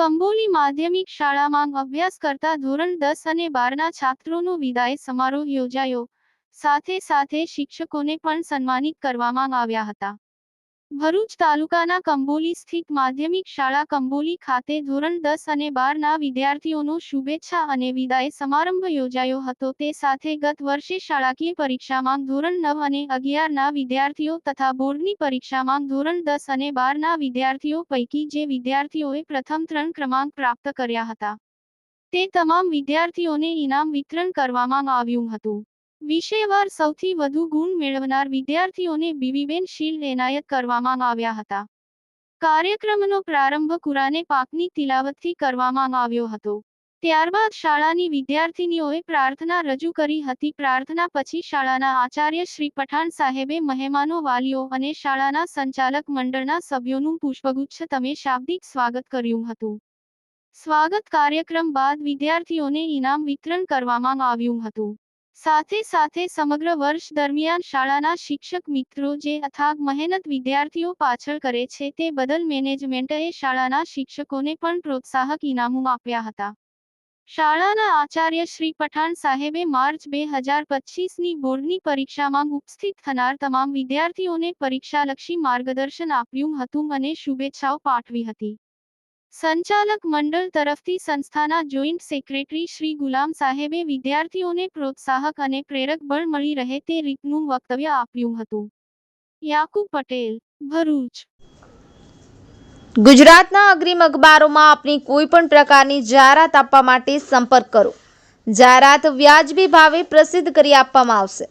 કંબોલી માધ્યમિક શાળામાં અભ્યાસ કરતા ધોરણ દસ અને બારના છાત્રોનો વિદાય સમારોહ યોજાયો. સાથે સાથે શિક્ષકોને પણ સન્માનિત કરવામાં આવ્યા હતા. ભરૂચ તાલુકાના કંબોલી સ્થિત માધ્યમિક શાળા કંબોલી ખાતે ધોરણ દસ અને બારના વિદ્યાર્થીઓનો શુભેચ્છા અને વિદાય સમારંભ યોજાયો હતો. તે સાથે ગત વર્ષે શાળાકીય પરીક્ષામાં ધોરણ નવ અને અગિયારના વિદ્યાર્થીઓ તથા બોર્ડની પરીક્ષામાં ધોરણ દસ અને બારના વિદ્યાર્થીઓ પૈકી જે વિદ્યાર્થીઓએ પ્રથમ ત્રણ ક્રમાંક પ્રાપ્ત કર્યા હતા. તે તમામ વિદ્યાર્થીઓને ઇનામ વિતરણ કરવામાં આવ્યું હતું. વિષયવાર સૌથી વધુ ગુણ મેળવનાર વિદ્યાર્થીઓને બીબીબેન શીલ્ડ એનાયત કરવામાં આવ્યા હતા. કાર્યક્રમનો પ્રારંભ કુરાને પાકની તિલાવતથી કરવામાં આવ્યો હતો. ત્યારબાદ શાળાની વિદ્યાર્થિનીઓએ પ્રાર્થના રજૂ કરી હતી. પ્રાર્થના પછી શાળાના આચાર્ય શ્રી પઠાણ સાહેબે મહેમાનો, વાલીઓ અને શાળાના સંચાલક મંડળના સભ્યોનું પુષ્પગુચ્છ તમે શાબ્દિક સ્વાગત કર્યું હતું. સ્વાગત કાર્યક્રમ બાદ વિદ્યાર્થીઓને ઇનામ વિતરણ કરવામાં આવ્યું હતું. સાથે સાથે સમગ્ર વર્ષ દરમિયાન શાળાના શિક્ષક મિત્રો જે અથાગ મહેનત વિદ્યાર્થીઓ પાછળ કરે છે તે બદલ મેનેજમેન્ટએ શાળાના શિક્ષકોને પણ પ્રોત્સાહક ઇનામો આપ્યા હતા. શાળાના આચાર્ય શ્રી પઠાણ સાહેબે માર્ચ બે હજાર પચીસની બોર્ડની પરીક્ષામાં ઉપસ્થિત થનાર તમામ વિદ્યાર્થીઓને પરીક્ષાલક્ષી માર્ગદર્શન આપ્યું હતું અને શુભેચ્છાઓ પાઠવી હતી. સંચાલક મંડળ તરફથી સંસ્થાના જોઈન્ટ સેક્રેટરી શ્રી ગુલામ સાહેબે વિદ્યાર્થીઓને પ્રોત્સાહક અને પ્રેરક બળ મળી રહે તે રીતનું વક્તવ્ય આપ્યું હતું. યાકુબ પટેલ, ભરૂચ. ગુજરાતના અગ્રીમ અખબારોમાં આપની કોઈ પણ પ્રકારની જાહેરાત આપવા માટે સંપર્ક કરો. જાહેરાત વ્યાજબી ભાવે પ્રસિદ્ધ કરી આપવામાં આવશે.